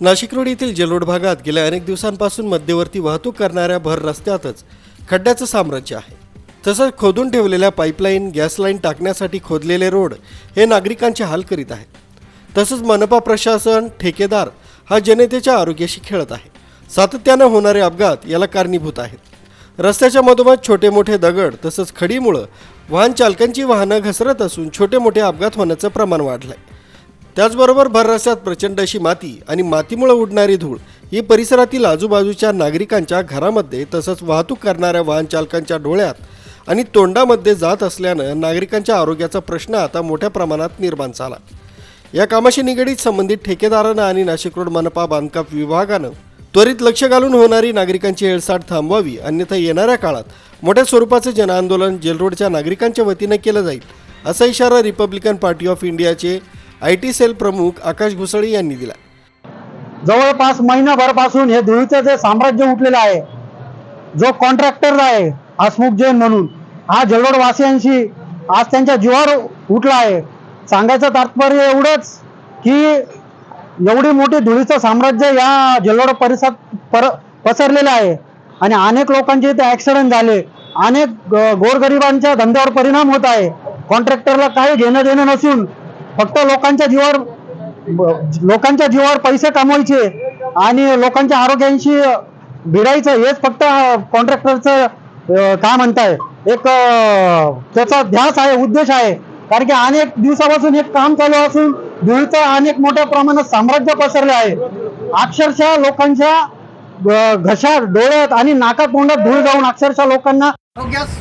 Nashik road येथील जलोड भागात गेल्या अनेक दिवसांपासून मध्यवर्ती वाहतूक करणाऱ्या भर रस्त्यातच खड्ड्याचं साम्राज्य आहे. तसंच खोदून ठेवलेल्या पाईपलाईन गॅस लाईन टाकण्यासाठी खोदलेले रोड हे नागरिकांचे हाल करीत आहेत. तसंच मनपा प्रशासन ठेकेदार हा जनतेच्या आरोग्याशी खेळत आहे. सातत्यानं होणारे अपघात याला कारणीभूत आहेत. रस्त्याच्या मधोमध छोटे मोठे दगड तसंच खडीमुळं वाहन चालकांची वाहनं घसरत असून छोटे मोठे अपघात होण्याचं प्रमाण वाढलंय. त्याचबरोबर भर रस्त्यात प्रचंड अशी माती आणि मातीमुळे उडणारी धूळ ही परिसरातील आजूबाजूच्या नागरिकांच्या घरामध्ये तसंच वाहतूक करणाऱ्या वाहन चालकांच्या डोळ्यात आणि तोंडामध्ये जात असल्यानं नागरिकांच्या आरोग्याचा प्रश्न आता मोठ्या प्रमाणात निर्माण झाला. या कामाशी निगडीत संबंधित ठेकेदारानं आणि नाशिक रोड मनपा बांधकाम विभागानं त्वरित लक्ष घालून होणारी नागरिकांची हेळसाट थांबवावी अन्यथा येणाऱ्या काळात मोठ्या स्वरूपाचं जनआंदोलन जेलरोडच्या नागरिकांच्या वतीनं केलं जाईल असा इशारा रिपब्लिकन पार्टी ऑफ इंडियाचे आय टी सेल प्रमुख आकाश घुसळे यांनी दिला. जवळपास महिनाभरपासून हे धुळीचं जे साम्राज्य उठलेलं आहे जो कॉन्ट्रॅक्टर आहे हसमुख जैन म्हणून हा जल्लोड आज त्यांच्या जीवावर उठला आहे. सांगायचं तात्पर्य एवढंच की एवढी मोठी धुळीचं साम्राज्य या जल्लोड परिसरात पर पसरलेलं आहे आणि अनेक लोकांचे इथे ॲक्सिडेंट झाले. अनेक ग- गोरगरिबांच्या धंद्यावर परिणाम होत आहे. कॉन्ट्रॅक्टरला काही घेणं देणं नसून फक्त लोकांच्या जीवावर लोकांच्या जीवावर पैसे कमवायचे आणि लोकांच्या आरोग्यांशी भिडायचं हेच फक्त कॉन्ट्रॅक्टरचं काय म्हणताय एक त्याचा ध्यास आहे उद्देश आहे. कारण की अनेक दिवसापासून हे काम चालू असून धुळीचं अनेक मोठ्या प्रमाणात साम्राज्य पसरले आहे. अक्षरशः लोकांच्या घशात डोळ्यात आणि नाका तोंडात धूळ जाऊन अक्षरशः लोकांना आरोग्यास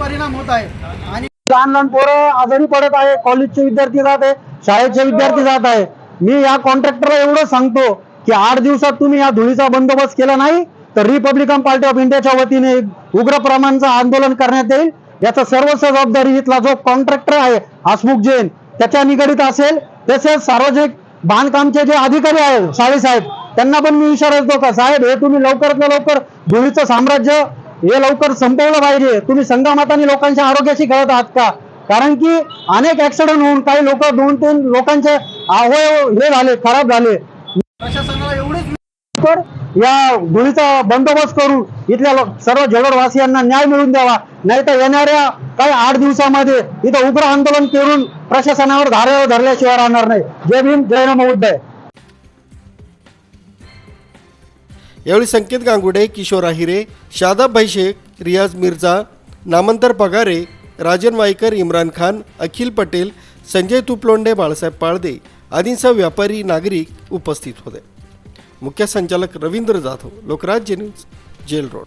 परिणाम होत आहे. आणि लहान लहान पोरं आजारी पडत आहे कॉलेजचे विद्यार्थी जात आहे शाळेचे विद्यार्थी जात आहे. मी या कॉन्ट्रॅक्टरला एवढं सांगतो की आठ दिवसात तुम्ही या धुळीचा बंदोबस्त केला नाही तर रिपब्लिकन पार्टी ऑफ इंडियाच्या वतीने उग्र प्रमाणाचं आंदोलन करण्यात येईल. याचा सर्व जबाबदारी इथला जो कॉन्ट्रॅक्टर आहे हसमुख जैन त्याच्या निगडीत असेल. तसेच सार्वजनिक बांधकामचे जे अधिकारी आहेत साळी साहेब त्यांना पण मी इशारा देतो का साहेब हे तुम्ही लवकरात लवकर धुळीचं साम्राज्य हे लवकर संपवलं पाहिजे. तुम्ही संगमाताने लोकांच्या आरोग्याशी खेळत आहात का? कारण की अनेक ऍक्सिडेंट होऊन काही लोक दोन तीन लोकांचे अवयव हे झाले खराब झाले. प्रशासनाला एवढेच तर या धुळीचा बंदोबस्त करून इथल्या सर्व जळोडवासियांना न्याय मिळवून द्यावा. नाही तर येणाऱ्या काही आठ दिवसामध्ये इथं उग्र आंदोलन करून प्रशासनावर धारेवर धरल्याशिवाय राहणार नाही. जय भीम जय नमो उद्धय यावेळी संकेत गांगुडे किशोर आहिरे शादाब भाईशेख रियाज मिर्झा नामंतर पगारे राजन वाईकर इम्रान खान अखिल पटेल संजय तुपलोंडे बाळासाहेब पाळदे आदींसह व्यापारी नागरिक उपस्थित होते. मुख्य संचालक Ravindra Jadhav Lokrajya news jail road.